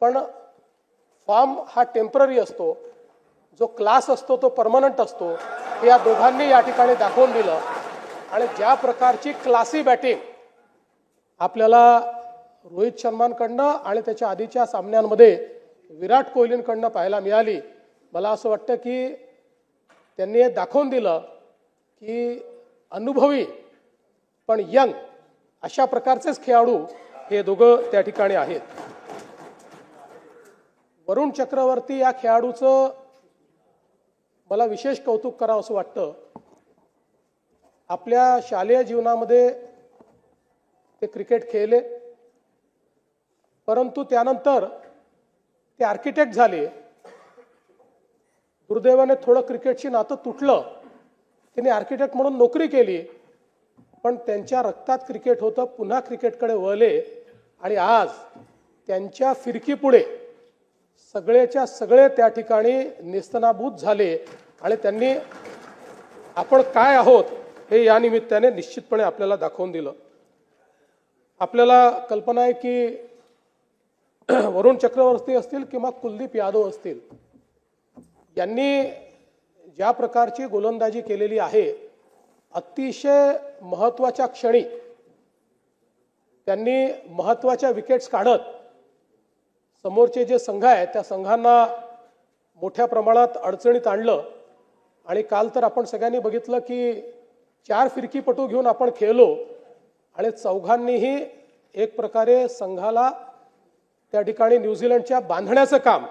पण फॉर्म हा टेंपररी असतो. जो क्लास असतो तो परमनंट असतो. हे या दोघांनी या ठिकाणी दाखवून दिलं. आणि ज्या प्रकारची क्लासी बॅटिंग आपल्याला रोहित शर्मांकडनं आणि त्याच्या आधीच्या सामन्यांमध्ये विराट कोहलींकडनं पाहायला मिळाली. मला असं वाटतं की त्यांनी हे दाखवून दिलं की अनुभवी पण यंग अशा प्रकारचेच खेळाडू हे दोघं त्या ठिकाणी आहेत. वरुण चक्रवर्ती या खेळाडूचं मला विशेष कौतुक करावं असं वाटतं. आपल्या शालेय जीवनामध्ये ते क्रिकेट खेळले. परंतु त्यानंतर ते आर्किटेक्ट झाले. दुर्दैवाने थोडं क्रिकेटशी नातं तुटलं. त्यांनी आर्किटेक्ट म्हणून नोकरी केली. पण त्यांच्या रक्तात क्रिकेट होतं पुन्हा क्रिकेटकडे वळले. आणि आज त्यांच्या फिरकीपुढे सगळेच्या सगळे त्या ठिकाणी निस्तनाभूत झाले आणि त्यांनी आपण काय आहोत हे या निमित्ताने निश्चितपणे आपल्याला दाखवून दिलं. आपल्याला कल्पना आहे की वरुण चक्रवर्ती असतील किंवा कुलदीप यादव असतील यांनी ज्या प्रकारची गोलंदाजी केलेली आहे अतिशय महत्त्वाच्या क्षणी त्यांनी महत्त्वाच्या विकेट्स काढत समोरचे जे संघ आहेत त्या संघांना मोठ्या प्रमाणात अडचणीत आणलं. आणि काल तर आपण सगळ्यांनी बघितलं की चार फिरकीपटू घेऊन आपण खेळलो आणि चौघांनीही एक प्रकारे संघाला त्या ठिकाणी न्यूझीलंडच्या बांधण्याचं काम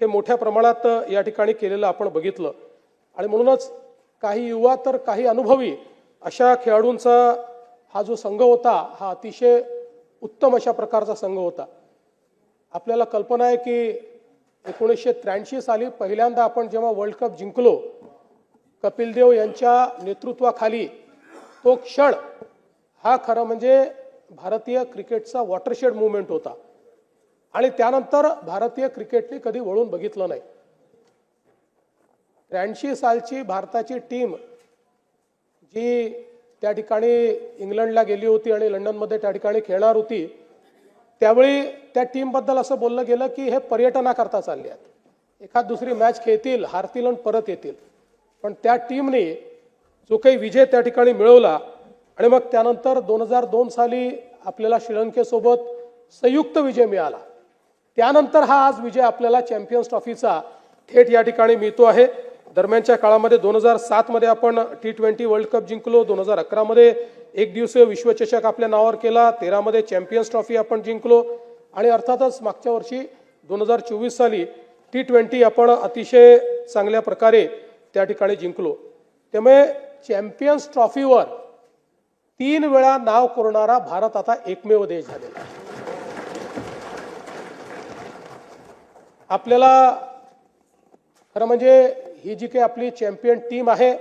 हे मोठ्या प्रमाणात या ठिकाणी केलेलं आपण बघितलं. आणि म्हणूनच काही युवा तर काही अनुभवी अशा खेळाडूंचा हा जो संघ होता हा अतिशय उत्तम अशा प्रकारचा संघ होता. आपल्याला कल्पना आहे की एकोणीसशे त्र्याऐंशी साली पहिल्यांदा आपण जेव्हा वर्ल्ड कप जिंकलो कपिल देव यांच्या नेतृत्वाखाली तो क्षण हा खरं म्हणजे भारतीय क्रिकेटचा वॉटरशेड मुवमेंट होता. आणि त्यानंतर भारतीय क्रिकेटने कधी वळून बघितलं नाही. त्र्याऐंशी सालची भारताची टीम जी त्या ठिकाणी इंग्लंडला गेली होती आणि लंडनमध्ये त्या ठिकाणी खेळणार होती त्यावेळी त्या टीमबद्दल असं बोललं गेलं की हे पर्यटनाकरता चालले आहेत. एखाद दुसरी मॅच खेळतील हारतील आणि परत येतील. पण त्या टीमने जो काही विजय त्या ठिकाणी मिळवला आणि मग त्यानंतर दोन हजार दोन साली आपल्याला श्रीलंकेसोबत संयुक्त विजय मिळाला. त्यानंतर हा आज विजय आपल्याला चॅम्पियन्स ट्रॉफीचा थेट या ठिकाणी मिळतो आहे. दरम्यानच्या काळामध्ये दोन हजार सातमध्ये आपण टी ट्वेंटी वर्ल्ड कप जिंकलो दोन हजार अकरामध्ये एक दिवसीय विश्वचषक आपल्या नावावर केला. तेरामध्ये चॅम्पियन्स ट्रॉफी आपण जिंकलो. आणि अर्थातच मागच्या वर्षी दोन हजार चोवीस साली टी ट्वेंटी आपण अतिशय चांगल्या प्रकारे त्या ठिकाणी जिंकलो. त्यामुळे चॅम्पियन्स ट्रॉफीवर तीन वेळा नाव कोरणारा भारत आता एकमेव देश झालेला आहे. आपल्याला खरं म्हणजे ही जी काही आपली चॅम्पियन टीम आहे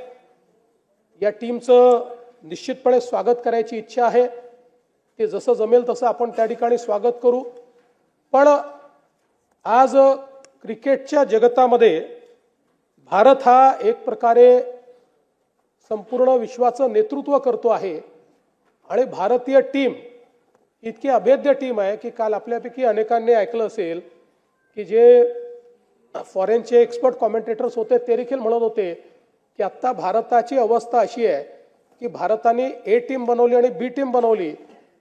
या टीमचं निश्चितपणे स्वागत करायची इच्छा आहे. ते जसं जमेल तसं आपण त्या ठिकाणी स्वागत करू. पण आज क्रिकेटच्या जगतामध्ये भारत हा एक प्रकारे संपूर्ण विश्वाचं नेतृत्व करतो आहे. आणि भारतीय टीम इतकी अभेद्य टीम आहे की काल आपल्यापैकी अनेकांनी ऐकलं असेल की जे फॉरेनचे एक्सपर्ट कॉमेंटेटर्स होते ते देखील म्हणत होते की आत्ता भारताची अवस्था अशी आहे की भारताने ए टीम बनवली आणि बी टीम बनवली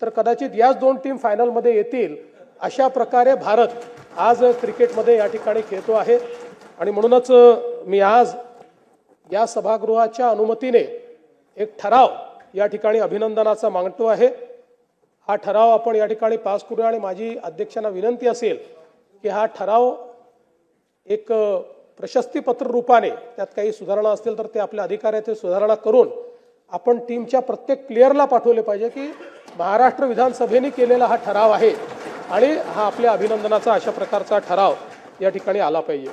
तर कदाचित याच दोन टीम फायनलमध्ये येतील अशा प्रकारे भारत आज क्रिकेटमध्ये या ठिकाणी खेळतो आहे. आणि म्हणूनच मी आज या सभागृहाच्या अनुमतीने एक ठराव या ठिकाणी अभिनंदनाचा मागतो आहे. हा ठराव आपण या ठिकाणी पास करूया आणि माझी अध्यक्षांना विनंती असेल की हा ठराव एक प्रशस्तीपत्र रूपाने त्यात काही सुधारणा असतील तर ते आपल्या अधिकाऱ्याचे सुधारणा करून आपण टीमच्या प्रत्येक प्लेअरला पाठवले पाहिजे की महाराष्ट्र विधानसभेने केलेला हा ठराव आहे आणि हा आपल्या अभिनंदनाचा अशा प्रकारचा ठराव या ठिकाणी आला पाहिजे.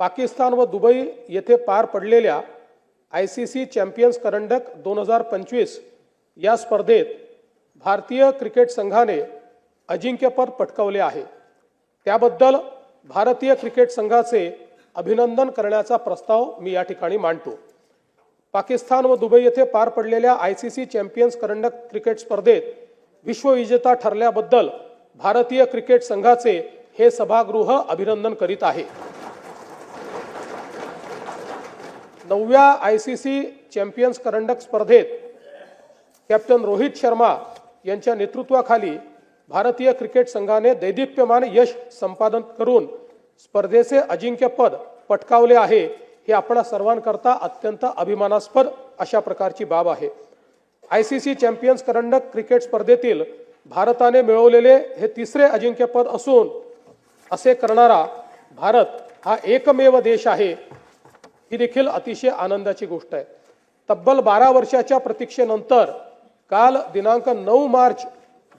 पाकिस्तान व दुबई येथे पार पडलेल्या आय सी सी चॅम्पियन्स करंडक दोन हजार पंचवीस या स्पर्धेत भारतीय क्रिकेट संघाने अजिंक्यपद पटकावले आहे. त्याबद्दल भारतीय क्रिकेट संघाचे अभिनंदन करण्याचा प्रस्ताव मी या ठिकाणी मांडतो. पाकिस्तान व दुबई येथे पार पडलेल्या आय सी सी चॅम्पियन्स करंडक क्रिकेट स्पर्धेत विश्वविजेता ठरल्याबद्दल भारतीय क्रिकेट संघाचे हे सभागृह अभिनंदन करीत आहे. नवव्या आय सी सी चॅम्पियन्स करंडक स्पर्धेत कॅप्टन रोहित शर्मा यांच्या नेतृत्वाखाली भारतीय क्रिकेट संघाने दैदिप्यमान यश संपादन करून स्पर्धेचे अजिंक्यपद पटकावले आहे हे आपणा सर्वांकरता अत्यंत अभिमानास्पद अशा प्रकारची बाब आहे. आय सी सी चॅम्पियन्स करंडक क्रिकेट स्पर्धेतील भारताने मिळवलेले हे तिसरे अजिंक्यपद असून असे करणारा भारत हा एकमेव देश आहे ही देखील अतिशय आनंदाची गोष्ट आहे. तब्बल बारा वर्षाच्या प्रतीक्षेनंतर काल दिनांक नऊ मार्च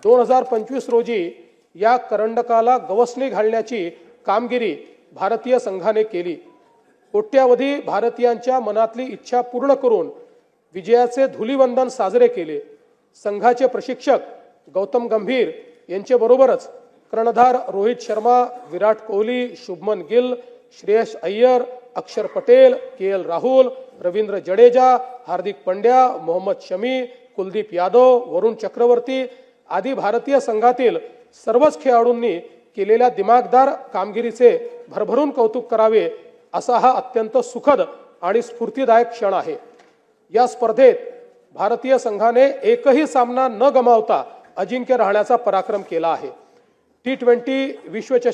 दोन हजार पंचवीस रोजी या करंडकाला गवसणी घालण्याची कामगिरी भारतीय संघाने केली. कोट्यावधी भारतीयांच्या मनातली इच्छा पूर्ण करून विजयाचे धुलीवंदन साजरे केले. संघाचे प्रशिक्षक गौतम गंभीर यांच्याबरोबरच कर्णधार रोहित शर्मा विराट कोहली शुभमन गिल श्रेयस अय्यर अक्षर पटेल के एल राहुल रवींद्र जडेजा हार्दिक पंड्या मोहम्मद शमी कुलदीप यादव वरुण चक्रवर्ती आदी भारतीय संघातील सर्वच खेळाडूंनी केलेल्या दिमागदार कामगिरीचे भरभरून कौतुक करावे असा हा अत्यंत सुखद आणि स्फूर्तीदायक क्षण आहे. या स्पर्धेत भारतीय संघाने एकही सामना न गमावता अजिंक्य राहण्याचा पराक्रम केला आहे. टी ट्वेंटी विश्वचषक